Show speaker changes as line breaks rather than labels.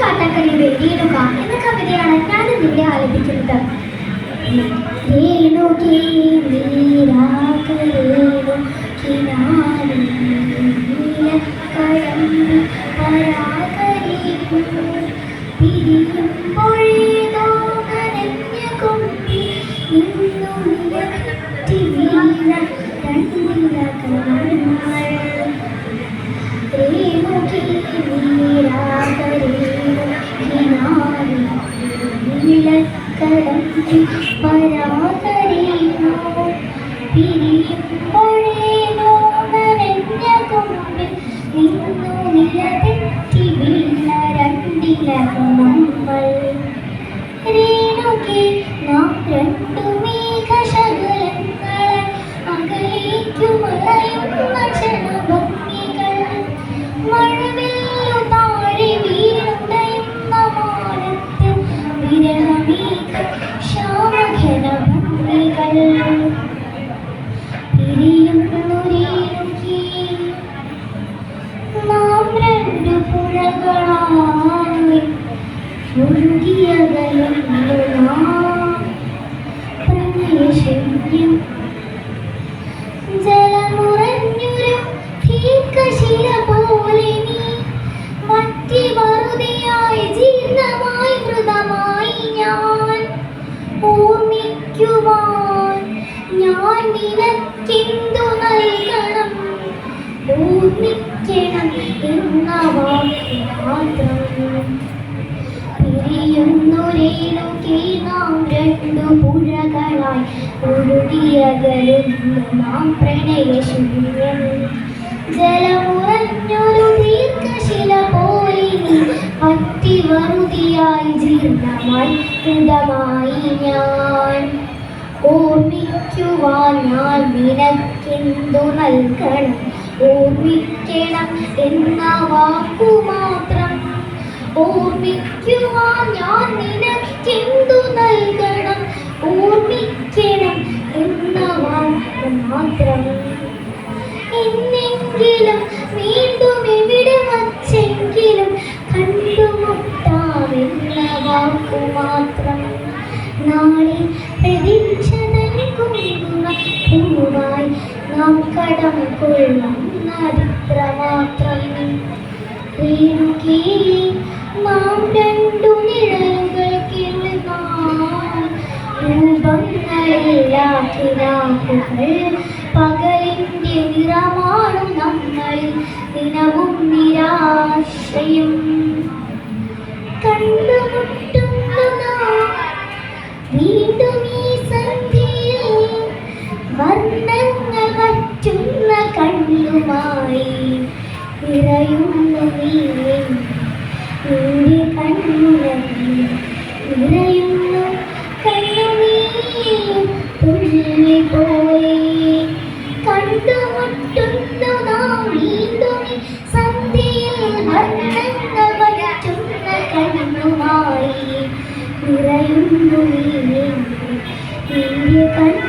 എന്ന കവിതയാണ് ഞാൻ ഇവിടെ ആലപിക്കുന്നത്. രേണുകേ പിരിയുമ്പോഴേതോ നനഞ്ഞ കൊമ്പി നിന്നു നിലറ്റി വീണ രണ്ടു മേഘശകലങ്ങളെ അകലേക്കു മറയുന്ന ഒഴുകിയകലുന്നു നാം പ്രണയശല്യം ജലമുറഞ്ഞൊരു ദീർഘശില പോലെ നീ മറ്റി വറുതിയായി ജീർണമായി മൃതമായി ഞാൻ ഓർമ്മിക്കുവാൻ ഞാൻ നിനക്കെന്തു നൽകണം? ഓർമ്മിക്കണം എന്ന വാക്ക് മാത്രം പിരിയുന്നു രേണുകേ നാം രണ്ടു പുഴകളായി ഒഴുകിയകലുന്നു നാം പ്രണയശൂന്യം ജലമുറഞ്ഞൊരു ദീർഘശില പോലെ പറ്റി വറുതിയായി ജീർണമായി മൃതമായി ഞാൻ ഓർമ്മിക്കുവാൻ ഞാൻ നിനക്കെന്തു നൽകണം ഓർമ്മിക്കണം എന്ന വാക്കു മാത്രം. ഓർമ്മിക്കുവാൻ ഞാൻ നിനക്കെന്തു നൽകണം? ഓർമ്മിക്കണം എന്ന വാക്ക് മാത്രം. എന്നെങ്കിലും വീണ്ടും എവിടെ വച്ചെങ്കിലും കണ്ടുമുട്ടാമെന്ന വാക്കു മാത്രം. നാളെ പ്രതീക്ഷ നൽകുന്ന പൂവായി നാം കടം കൊള്ളുന്നതിത്ര മാത്രം രേണുകേ നാം രണ്ടു നിഴലുകൾക്കിരുന്നാം രൂപങ്ങളില്ലാക്കിനാക്കുകൾ പകലിന്റെ നിറമാണു നമ്മളിൽ ദിനവും നിരാശയും കണ്ടുമുട്ടുന്നു ഇറയുന്ന നീലേ നിന്റെ കണ്ണുനീ ഇറയുന്ന കണ്ണുനീ തുള്ളി പോയി കണ്ടുമുട്ടുന്ന നാം നീന്തുനി സന്ധ്യയിൽ വർണങ്ങൾ വറ്റുന്ന കണ്ണുമായി നിറയുന്നു നീലേ നിന്റെ കണ്ണു